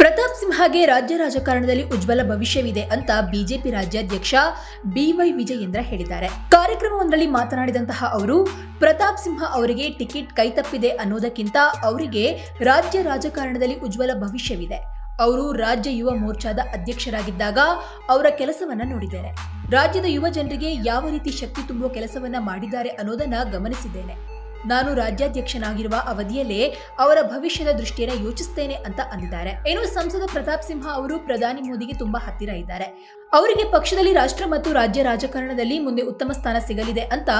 ಪ್ರತಾಪ್ ಸಿಂಹಗೆ ರಾಜ್ಯ ರಾಜಕಾರಣದಲ್ಲಿ ಉಜ್ವಲ ಭವಿಷ್ಯವಿದೆ ಅಂತ ಬಿಜೆಪಿ ರಾಜ್ಯಾಧ್ಯಕ್ಷ ಬಿವೈ ವಿಜಯೇಂದ್ರ ಹೇಳಿದ್ದಾರೆ. ಕಾರ್ಯಕ್ರಮವೊಂದರಲ್ಲಿ ಮಾತನಾಡಿದಂತಹ ಅವರು, ಪ್ರತಾಪ್ ಸಿಂಹ ಅವರಿಗೆ ಟಿಕೆಟ್ ಕೈತಪ್ಪಿದೆ ಅನ್ನೋದಕ್ಕಿಂತ ಅವರಿಗೆ ರಾಜ್ಯ ರಾಜಕಾರಣದಲ್ಲಿ ಉಜ್ವಲ ಭವಿಷ್ಯವಿದೆ. ಅವರು ರಾಜ್ಯ ಯುವ ಮೋರ್ಚಾದ ಅಧ್ಯಕ್ಷರಾಗಿದ್ದಾಗ ಅವರ ಕೆಲಸವನ್ನ ನೋಡಿದ್ದೇನೆ. ರಾಜ್ಯದ ಯುವ ಜನರಿಗೆ ಯಾವ ರೀತಿ ಶಕ್ತಿ ತುಂಬುವ ಕೆಲಸವನ್ನ ಮಾಡಿದ್ದಾರೆ ಅನ್ನೋದನ್ನ ಗಮನಿಸಿದ್ದೇನೆ. ನಾನು ರಾಜ್ಯಾಧ್ಯಕ್ಷನಾಗಿರುವ ಅವಧಿಯಲ್ಲೇ ಅವರ ಭವಿಷ್ಯದ ದೃಷ್ಟಿಯನ್ನು ಯೋಚಿಸ್ತೇನೆ ಅಂತ ಅಂದಿದ್ದಾರೆ. ಏನು ಸಂಸದ ಪ್ರತಾಪ್ ಸಿಂಹ ಅವರು ಪ್ರಧಾನಿ ಮೋದಿಗೆ ತುಂಬಾ ಹತ್ತಿರ ಇದ್ದಾರೆ. ಅವರಿಗೆ ಪಕ್ಷದಲ್ಲಿ ರಾಷ್ಟ್ರ ಮತ್ತು ರಾಜ್ಯ ರಾಜಕಾರಣದಲ್ಲಿ ಮುಂದೆ ಉತ್ತಮ ಸ್ಥಾನ ಸಿಗಲಿದೆ ಅಂತ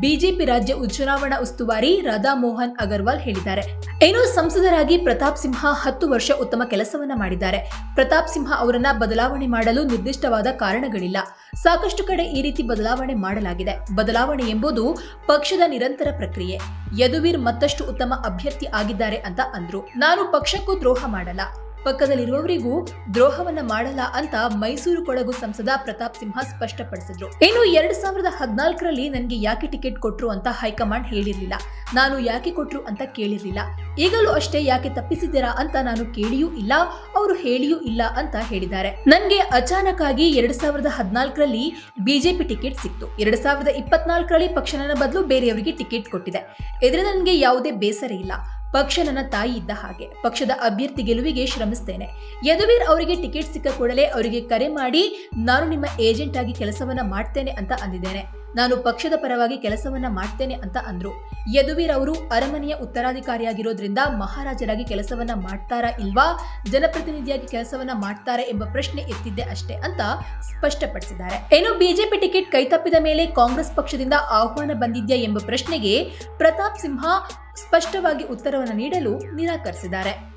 ಬಿಜೆಪಿ ರಾಜ್ಯ ಚುನಾವಣಾ ಉಸ್ತುವಾರಿ ರಾಧಾ ಮೋಹನ್ ಅಗರ್ವಾಲ್ ಹೇಳಿದ್ದಾರೆ. ಏನು ಸಂಸದರಾಗಿ ಪ್ರತಾಪ್ ಸಿಂಹ ಹತ್ತು ವರ್ಷ ಉತ್ತಮ ಕೆಲಸವನ್ನ ಮಾಡಿದ್ದಾರೆ. ಪ್ರತಾಪ್ ಸಿಂಹ ಅವರನ್ನ ಬದಲಾವಣೆ ಮಾಡಲು ನಿರ್ದಿಷ್ಟವಾದ ಕಾರಣಗಳಿಲ್ಲ. ಸಾಕಷ್ಟು ಕಡೆ ಈ ರೀತಿ ಬದಲಾವಣೆ ಮಾಡಲಾಗಿದೆ. ಬದಲಾವಣೆ ಎಂಬುದು ಪಕ್ಷದ ನಿರಂತರ ಪ್ರಕ್ರಿಯೆ. ಯದುವೀರ್ ಮತ್ತಷ್ಟು ಉತ್ತಮ ಅಭ್ಯರ್ಥಿ ಆಗಿದ್ದಾರೆ ಅಂತ ಅಂದ್ರು. ನಾನು ಪಕ್ಷಕ್ಕೂ ದ್ರೋಹ ಮಾಡಲ್ಲ. ಪಕ್ಕದಲ್ಲಿರುವವರಿಗೂ ದ್ರೋಹವನ್ನ ಮಾಡಲ್ಲ ಅಂತ ಮೈಸೂರು ಕೊಡಗು ಸಂಸದ ಪ್ರತಾಪ್ ಸಿಂಹ ಸ್ಪಷ್ಟಪಡಿಸಿದ್ರು. ಇನ್ನು ಎರಡ್ ಸಾವಿರದ ಹದಿನಾಲ್ಕರಲ್ಲಿ ನನಗೆ ಯಾಕೆ ಟಿಕೆಟ್ ಕೊಟ್ರು ಅಂತ ಹೈಕಮಾಂಡ್ ಹೇಳಿರ್ಲಿಲ್ಲ. ನಾನು ಯಾಕೆ ಕೊಟ್ರು ಅಂತ ಕೇಳಿರ್ಲಿಲ್ಲ. ಈಗಲೂ ಅಷ್ಟೇ ಯಾಕೆ ತಪ್ಪಿಸಿದ್ದೀರಾ ಅಂತ ನಾನು ಕೇಳಿಯೂ ಇಲ್ಲ, ಅವರು ಹೇಳಿಯೂ ಇಲ್ಲ ಅಂತ ಹೇಳಿದ್ದಾರೆ. ನನಗೆ ಅಚಾನಕ್ ಆಗಿ ಎರಡ್ ಸಾವಿರದ ಹದಿನಾಲ್ಕರಲ್ಲಿ ಬಿಜೆಪಿ ಟಿಕೆಟ್ ಸಿಕ್ತು. ಎರಡ್ ಸಾವಿರದ ಇಪ್ಪತ್ನಾಲ್ಕರಲ್ಲಿ ಪಕ್ಷ ನನ್ನ ಬದಲು ಬೇರೆಯವರಿಗೆ ಟಿಕೆಟ್ ಕೊಟ್ಟಿದೆ. ಇದರ ನನಗೆ ಯಾವುದೇ ಬೇಸರ ಇಲ್ಲ. ಪಕ್ಷ ನನ್ನ ತಾಯಿ ಇದ್ದ ಹಾಗೆ. ಪಕ್ಷದ ಅಭ್ಯರ್ಥಿ ಗೆಲುವಿಗೆ ಶ್ರಮಿಸ್ತೇನೆ. ಯದುವೀರ್ ಅವರಿಗೆ ಟಿಕೆಟ್ ಸಿಕ್ಕ ಕೂಡಲೇ ಅವರಿಗೆ ಕರೆ ಮಾಡಿ, ನಾನು ನಿಮ್ಮ ಏಜೆಂಟ್ ಆಗಿ ಕೆಲಸವನ್ನ ಮಾಡ್ತೇನೆ ಅಂತ ಅಂದಿದ್ದೇನೆ. ನಾನು ಪಕ್ಷದ ಪರವಾಗಿ ಕೆಲಸವನ್ನ ಮಾಡ್ತೇನೆ ಅಂತ ಅಂದ್ರು. ಯದುವೀರ್ ಅವರು ಅರಮನೆಯ ಉತ್ತರಾಧಿಕಾರಿಯಾಗಿರೋದ್ರಿಂದ ಮಹಾರಾಜರಾಗಿ ಕೆಲಸವನ್ನ ಮಾಡ್ತಾರಾ ಇಲ್ವಾ, ಜನಪ್ರತಿನಿಧಿಯಾಗಿ ಕೆಲಸವನ್ನ ಮಾಡ್ತಾರಾ ಎಂಬ ಪ್ರಶ್ನೆ ಎತ್ತಿದ್ದೆ ಅಷ್ಟೇ ಅಂತ ಸ್ಪಷ್ಟಪಡಿಸಿದ್ದಾರೆ. ಏನು ಬಿಜೆಪಿ ಟಿಕೆಟ್ ಕೈತಪ್ಪಿದ ಮೇಲೆ ಕಾಂಗ್ರೆಸ್ ಪಕ್ಷದಿಂದ ಆಹ್ವಾನ ಬಂದಿದ್ಯಾ ಎಂಬ ಪ್ರಶ್ನೆಗೆ ಪ್ರತಾಪ್ ಸಿಂಹ ಸ್ಪಷ್ಟವಾಗಿ ಉತ್ತರವನ್ನು ನೀಡಲು ನಿರಾಕರಿಸಿದ್ದಾರೆ.